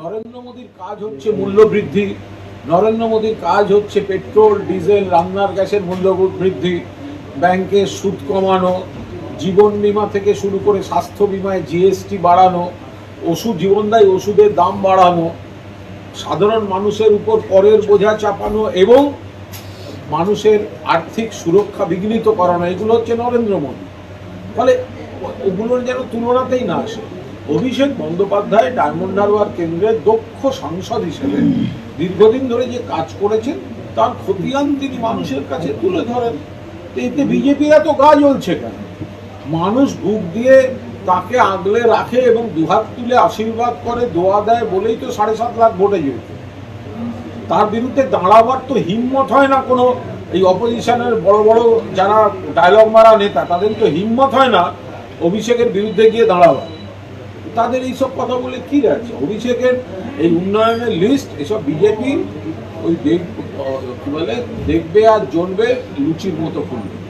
নরেন্দ্র মোদীর কাজ হচ্ছে মূল্য বৃদ্ধি নরেন্দ্র মোদীর কাজ হচ্ছে পেট্রোল, ডিজেল রান্নার গ্যাসের মূল্য বৃদ্ধি ব্যাংকে সুদ কমানো, জীবন বীমা থেকে শুরু করে স্বাস্থ্য বিমায় জিএসটি বাড়ানো, ওষুধ, জীবনদায়ী ওষুধের দাম বাড়ানো, সাধারণ মানুষের উপর করের বোঝা চাপানো এবং মানুষের আর্থিক সুরক্ষা বিঘ্নিত করানো, এগুলো হচ্ছে নরেন্দ্র মোদী। ফলে ওগুলোর যেন তুলনাতেই না আসে। অভিষেক বন্দ্যোপাধ্যায় ডায়মন্ড হারবার কেন্দ্রের দক্ষ সাংসদ হিসেবে দীর্ঘদিন ধরে যে কাজ করেছেন, তার খতিয়ান তিনি মানুষের কাছে তুলে ধরেন। তো এতে বিজেপির এত গা জ্বলছে কেন? মানুষ বুক দিয়ে তাকে আগলে রাখে এবং দুহাত তুলে আশীর্বাদ করে, দোয়া দেয় বলেই তো সাড়ে সাত লাখ ভোটে যেত তার বিরুদ্ধে দাঁড়াবার তো হিম্মত হয় না কোনো, এই অপোজিশনের বড় বড় যারা ডায়লগ মারা নেতা, তাদের তো হিম্মত হয় না অভিষেকের বিরুদ্ধে গিয়ে দাঁড়াবার। তাদের এইসব কথা বলে কি আছে অভিষেকের এই উন্নয়নের লিস্ট এসব বিজেপি ওই দেখ কি বলে, দেখবে আর জন্মে লুচির মতো খুলবে